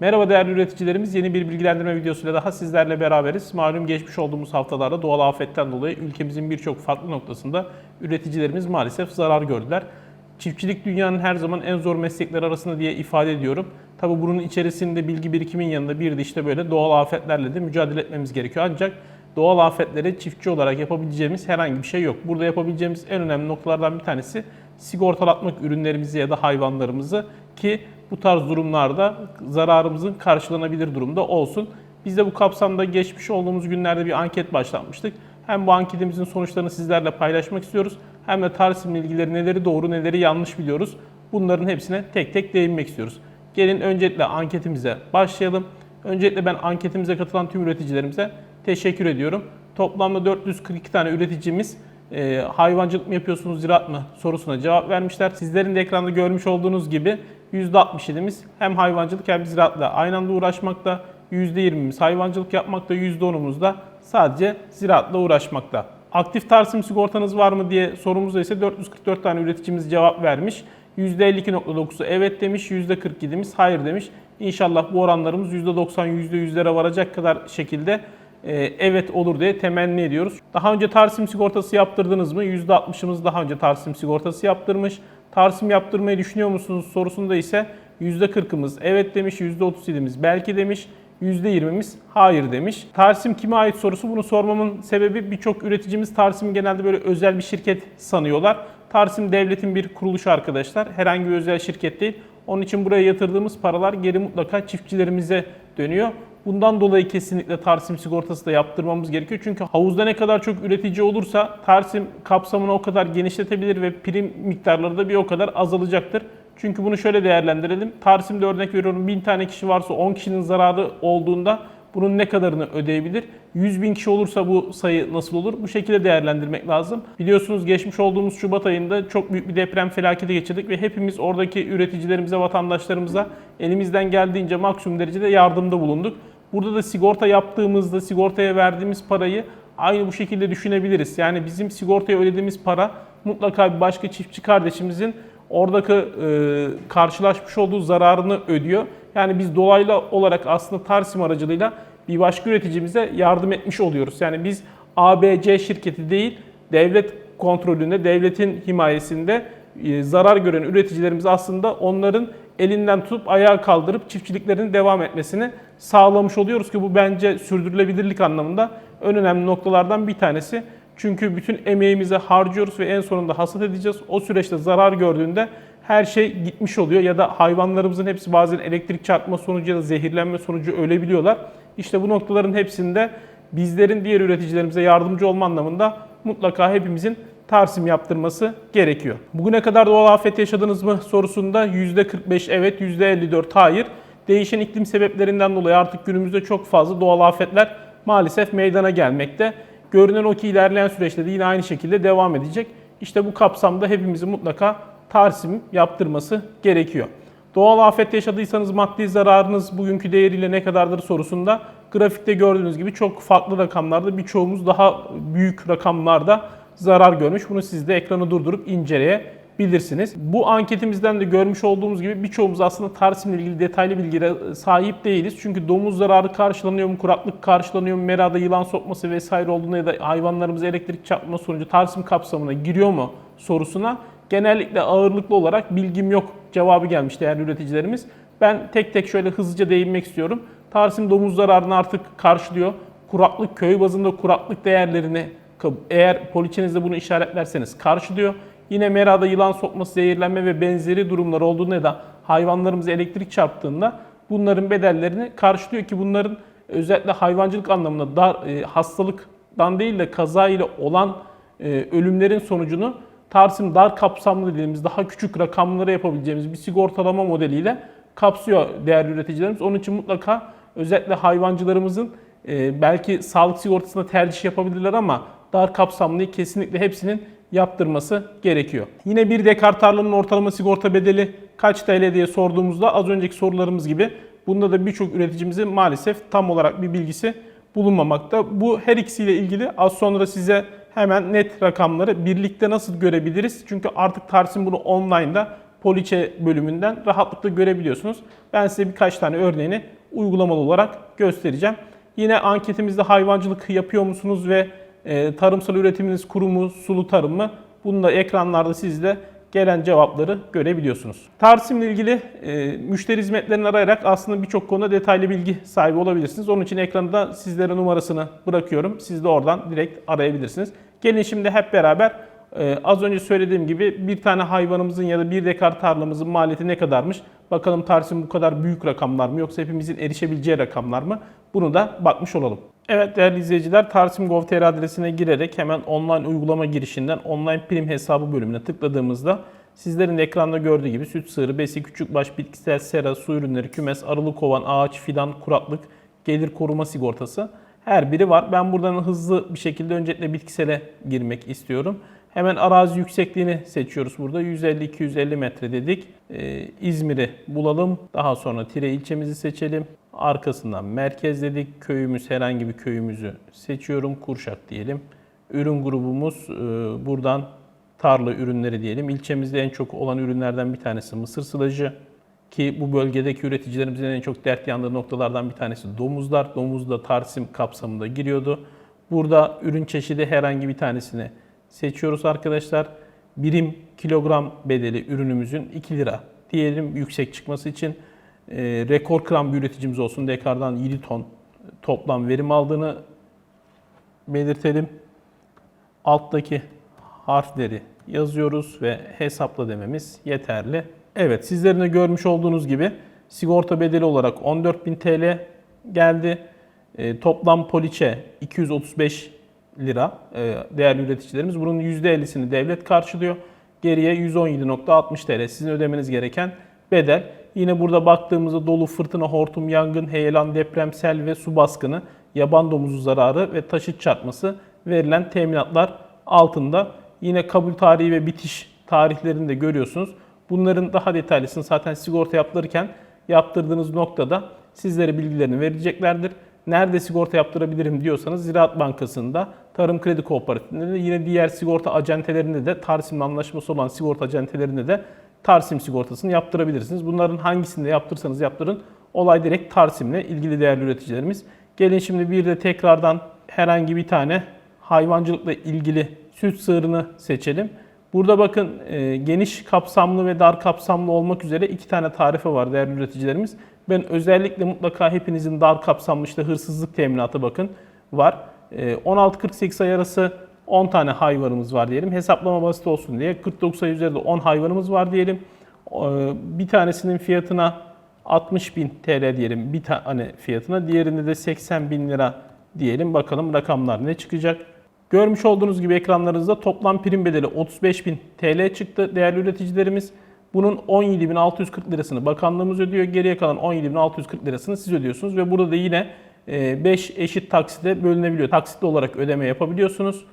Merhaba değerli üreticilerimiz. Yeni bir bilgilendirme videosuyla daha sizlerle beraberiz. Malum geçmiş olduğumuz haftalarda doğal afetten dolayı ülkemizin birçok farklı noktasında üreticilerimiz maalesef zarar gördüler. Çiftçilik dünyanın her zaman en zor meslekler arasında diye ifade ediyorum. Tabi bunun içerisinde bilgi birikimin yanında bir de işte böyle doğal afetlerle de mücadele etmemiz gerekiyor. Ancak doğal afetlere çiftçi olarak yapabileceğimiz herhangi bir şey yok. Burada yapabileceğimiz en önemli noktalardan bir tanesi sigortalatmak ürünlerimizi ya da hayvanlarımızı ki bu tarz durumlarda zararımızın karşılanabilir durumda olsun. Biz de bu kapsamda geçmiş olduğumuz günlerde bir anket başlatmıştık. Hem bu anketimizin sonuçlarını sizlerle paylaşmak istiyoruz hem de Tarsim'le ilgili neleri doğru neleri yanlış biliyoruz. Bunların hepsine tek tek değinmek istiyoruz. Gelin öncelikle anketimize başlayalım. Öncelikle ben anketimize katılan tüm üreticilerimize teşekkür ediyorum. Toplamda 442 tane üreticimiz e, hayvancılık mı yapıyorsunuz, ziraat mı sorusuna cevap vermişler. Sizlerin de ekranda görmüş olduğunuz gibi %67'miz hem hayvancılık hem ziraatla aynı anda uğraşmakta. %20'miz hayvancılık yapmakta, %10'umuz da sadece ziraatla uğraşmakta. Aktif Tarsim sigortanız var mı diye sorumuzda ise 444 tane üreticimiz cevap vermiş. %52.9'u evet demiş, %47'miz hayır demiş. İnşallah bu oranlarımız %90, %100'lere varacak kadar şekilde evet olur diye temenni ediyoruz. Daha önce Tarsim sigortası yaptırdınız mı? %60'ımız daha önce Tarsim sigortası yaptırmış. Tarsim yaptırmayı düşünüyor musunuz sorusunda ise %40'ımız evet demiş, %37'miz belki demiş. %20'miz hayır demiş. Tarsim kime ait sorusu bunu sormamın sebebi birçok üreticimiz Tarsim'i genelde böyle özel bir şirket sanıyorlar. Tarsim devletin bir kuruluşu arkadaşlar. Herhangi bir özel şirket değil. Onun için buraya yatırdığımız paralar geri mutlaka çiftçilerimize dönüyor. Bundan dolayı kesinlikle Tarsim sigortası da yaptırmamız gerekiyor. Çünkü havuzda ne kadar çok üretici olursa Tarsim kapsamını o kadar genişletebilir ve prim miktarları da bir o kadar azalacaktır. Çünkü bunu şöyle değerlendirelim. Tarsim'de örnek veriyorum 1000 tane kişi varsa 10 kişinin zararı olduğunda bunun ne kadarını ödeyebilir? 100 bin kişi olursa bu sayı nasıl olur? Bu şekilde değerlendirmek lazım. Biliyorsunuz geçmiş olduğumuz Şubat ayında çok büyük bir deprem felaketi geçirdik ve hepimiz oradaki üreticilerimize, vatandaşlarımıza elimizden geldiğince maksimum derecede yardımda bulunduk. Burada da sigorta yaptığımızda sigortaya verdiğimiz parayı aynı bu şekilde düşünebiliriz. Yani bizim sigortaya ödediğimiz para mutlaka bir başka çiftçi kardeşimizin oradaki e, karşılaşmış olduğu zararını ödüyor. Yani biz dolaylı olarak aslında Tarsim aracılığıyla bir başka üreticimize yardım etmiş oluyoruz. Yani biz ABC şirketi değil, devlet kontrolünde, devletin himayesinde e, zarar gören üreticilerimiz aslında onların elinden tutup ayağa kaldırıp çiftçiliklerinin devam etmesini sağlamış oluyoruz ki bu bence sürdürülebilirlik anlamında en önemli noktalardan bir tanesi. Çünkü bütün emeğimizi harcıyoruz ve en sonunda hasat edeceğiz. O süreçte zarar gördüğünde her şey gitmiş oluyor ya da hayvanlarımızın hepsi bazen elektrik çarpma sonucu ya da zehirlenme sonucu ölebiliyorlar. İşte bu noktaların hepsinde bizlerin diğer üreticilerimize yardımcı olma anlamında mutlaka hepimizin tarsim yaptırması gerekiyor. Bugüne kadar doğal afet yaşadınız mı sorusunda %45 evet, %54 hayır. Değişen iklim sebeplerinden dolayı artık günümüzde çok fazla doğal afetler maalesef meydana gelmekte. Görünen o ki ilerleyen süreçte de yine aynı şekilde devam edecek. İşte bu kapsamda hepimizin mutlaka tarsim yaptırması gerekiyor. Doğal afet yaşadıysanız maddi zararınız bugünkü değeriyle ne kadardır sorusunda grafikte gördüğünüz gibi çok farklı rakamlarda birçoğumuz daha büyük rakamlarda zarar görmüş. Bunu siz de ekranı durdurup inceleyebilirsiniz. Bu anketimizden de görmüş olduğumuz gibi birçoğumuz aslında Tarsim'le ilgili detaylı bilgilere sahip değiliz. Çünkü domuz zararı karşılanıyor mu, kuraklık karşılanıyor mu, merada yılan sokması vesaire olduğunda ya da hayvanlarımıza elektrik çarpma sonucu Tarsim kapsamına giriyor mu sorusuna genellikle ağırlıklı olarak bilgim yok cevabı gelmiş değerli üreticilerimiz. Ben tek tek şöyle hızlıca değinmek istiyorum. Tarsim domuz zararını artık karşılıyor. Kuraklık köy bazında kuraklık değerlerini eğer poliçenizde bunu işaretlerseniz karşılıyor. Yine merada yılan sokması, zehirlenme ve benzeri durumlar olduğunda da hayvanlarımıza elektrik çarptığında bunların bedellerini karşılıyor ki bunların özellikle hayvancılık anlamında dar, e, hastalıktan değil de kaza ile olan e, ölümlerin sonucunu Tarsim dar kapsamlı dediğimiz daha küçük rakamlara yapabileceğimiz bir sigortalama modeliyle kapsıyor değerli üreticilerimiz. Onun için mutlaka özellikle hayvancılarımızın e, belki sağlık sigortasına tercih yapabilirler ama dar kapsamlıyı kesinlikle hepsinin yaptırması gerekiyor. Yine bir dekar tarlanın ortalama sigorta bedeli kaç TL diye sorduğumuzda az önceki sorularımız gibi bunda da birçok üreticimizin maalesef tam olarak bir bilgisi bulunmamakta. Bu her ikisiyle ilgili az sonra size hemen net rakamları birlikte nasıl görebiliriz? Çünkü artık Tarsim bunu online'da poliçe bölümünden rahatlıkla görebiliyorsunuz. Ben size birkaç tane örneğini uygulamalı olarak göstereceğim. Yine anketimizde hayvancılık yapıyor musunuz ve e, tarımsal üretiminiz kuru mu, sulu tarım mı? Bunu da ekranlarda siz de gelen cevapları görebiliyorsunuz. Tarsimle ilgili e, müşteri hizmetlerini arayarak aslında birçok konuda detaylı bilgi sahibi olabilirsiniz. Onun için ekranda sizlere numarasını bırakıyorum. Siz de oradan direkt arayabilirsiniz. Gelin şimdi hep beraber e, az önce söylediğim gibi bir tane hayvanımızın ya da bir dekar tarlamızın maliyeti ne kadarmış? Bakalım Tarsim bu kadar büyük rakamlar mı yoksa hepimizin erişebileceği rakamlar mı? Bunu da bakmış olalım. Evet değerli izleyiciler Tarsim.gov.tr adresine girerek hemen online uygulama girişinden online prim hesabı bölümüne tıkladığımızda sizlerin ekranda gördüğü gibi süt sığırı, besi, küçükbaş, bitkisel sera, su ürünleri, kümes, arılı kovan, ağaç, fidan, kuraklık, gelir koruma sigortası her biri var. Ben buradan hızlı bir şekilde öncelikle bitkisele girmek istiyorum. Hemen arazi yüksekliğini seçiyoruz burada. 150-250 metre dedik. Ee, İzmir'i bulalım. Daha sonra Tire ilçemizi seçelim. Arkasından merkez dedik. Köyümüz herhangi bir köyümüzü seçiyorum. Kurşak diyelim. Ürün grubumuz e, buradan tarla ürünleri diyelim. İlçemizde en çok olan ürünlerden bir tanesi mısır sılacı. Ki bu bölgedeki üreticilerimizin en çok dert yandığı noktalardan bir tanesi domuzlar. Domuz da Tarsim kapsamında giriyordu. Burada ürün çeşidi herhangi bir tanesini seçiyoruz arkadaşlar. Birim kilogram bedeli ürünümüzün 2 lira diyelim yüksek çıkması için. E, rekor kıran bir üreticimiz olsun. Dekardan 7 ton toplam verim aldığını belirtelim. Alttaki harfleri yazıyoruz ve hesapla dememiz yeterli. Evet sizlerin de görmüş olduğunuz gibi sigorta bedeli olarak 14.000 TL geldi. E, toplam poliçe 235 lira e, değerli üreticilerimiz. Bunun %50'sini devlet karşılıyor. Geriye 117.60 TL sizin ödemeniz gereken bedel. Yine burada baktığımızda dolu, fırtına, hortum, yangın, heyelan, deprem, sel ve su baskını, yaban domuzu zararı ve taşıt çarpması verilen teminatlar altında. Yine kabul tarihi ve bitiş tarihlerini de görüyorsunuz. Bunların daha detaylısını zaten sigorta yaptırırken yaptırdığınız noktada sizlere bilgilerini vereceklerdir. Nerede sigorta yaptırabilirim diyorsanız Ziraat Bankası'nda, Tarım Kredi Kooperatifinde de yine diğer sigorta acentelerinde de Tarsim'le anlaşması olan sigorta acentelerinde de Tarsim sigortasını yaptırabilirsiniz. Bunların hangisinde yaptırsanız yaptırın olay direkt Tarsim'le ilgili değerli üreticilerimiz. Gelin şimdi bir de tekrardan herhangi bir tane hayvancılıkla ilgili süt sığırını seçelim. Burada bakın e, geniş kapsamlı ve dar kapsamlı olmak üzere iki tane tarife var değerli üreticilerimiz. Ben özellikle mutlaka hepinizin dar kapsamlı işte hırsızlık teminatı bakın var. E, 16-48 ay arası 10 tane hayvanımız var diyelim. Hesaplama basit olsun diye 49 ay üzerinde 10 hayvanımız var diyelim. E, bir tanesinin fiyatına 60 bin TL diyelim bir tane fiyatına. Diğerinde de 80 bin lira diyelim. Bakalım rakamlar ne çıkacak. Görmüş olduğunuz gibi ekranlarınızda toplam prim bedeli 35.000 TL çıktı değerli üreticilerimiz. Bunun 17.640 lirasını bakanlığımız ödüyor. Geriye kalan 17.640 lirasını siz ödüyorsunuz. Ve burada da yine 5 eşit taksite bölünebiliyor. Taksitli olarak ödeme yapabiliyorsunuz.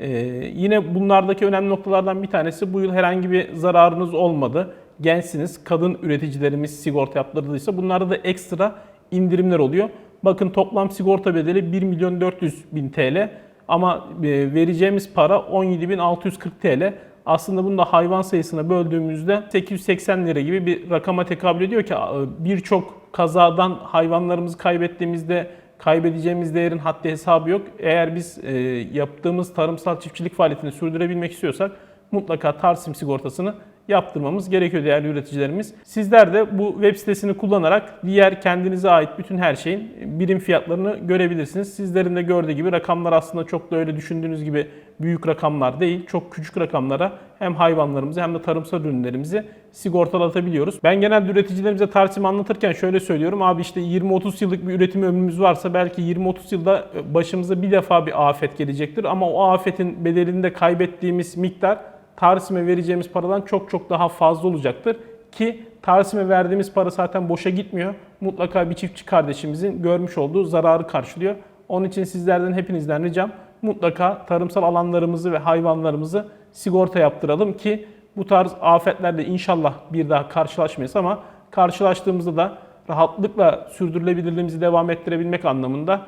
Ee, yine bunlardaki önemli noktalardan bir tanesi bu yıl herhangi bir zararınız olmadı. Gençsiniz, kadın üreticilerimiz sigorta yaptırdıysa bunlarda da ekstra indirimler oluyor. Bakın toplam sigorta bedeli 1 milyon 400 bin TL. Ama e, vereceğimiz para 17.640 TL. Aslında bunu da hayvan sayısına böldüğümüzde 880 lira gibi bir rakama tekabül ediyor ki birçok kazadan hayvanlarımızı kaybettiğimizde kaybedeceğimiz değerin haddi hesabı yok. Eğer biz e, yaptığımız tarımsal çiftçilik faaliyetini sürdürebilmek istiyorsak mutlaka Tarsim sigortasını yaptırmamız gerekiyor değerli üreticilerimiz. Sizler de bu web sitesini kullanarak diğer kendinize ait bütün her şeyin birim fiyatlarını görebilirsiniz. Sizlerin de gördüğü gibi rakamlar aslında çok da öyle düşündüğünüz gibi büyük rakamlar değil. Çok küçük rakamlara hem hayvanlarımızı hem de tarımsal ürünlerimizi sigortalatabiliyoruz. Ben genelde üreticilerimize tartışma anlatırken şöyle söylüyorum. Abi işte 20-30 yıllık bir üretim ömrümüz varsa belki 20-30 yılda başımıza bir defa bir afet gelecektir. Ama o afetin bedelinde kaybettiğimiz miktar Tarsim'e vereceğimiz paradan çok çok daha fazla olacaktır. Ki Tarsim'e verdiğimiz para zaten boşa gitmiyor. Mutlaka bir çiftçi kardeşimizin görmüş olduğu zararı karşılıyor. Onun için sizlerden hepinizden ricam mutlaka tarımsal alanlarımızı ve hayvanlarımızı sigorta yaptıralım ki bu tarz afetlerle inşallah bir daha karşılaşmayız ama karşılaştığımızda da rahatlıkla sürdürülebilirliğimizi devam ettirebilmek anlamında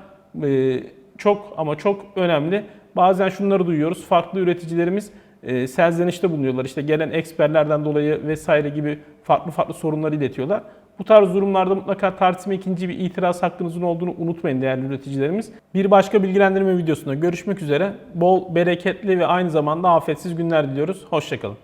çok ama çok önemli. Bazen şunları duyuyoruz. Farklı üreticilerimiz e, serzenişte bulunuyorlar. İşte gelen eksperlerden dolayı vesaire gibi farklı farklı sorunları iletiyorlar. Bu tarz durumlarda mutlaka tartışma ikinci bir itiraz hakkınızın olduğunu unutmayın değerli üreticilerimiz. Bir başka bilgilendirme videosunda görüşmek üzere. Bol, bereketli ve aynı zamanda afetsiz günler diliyoruz. Hoşçakalın.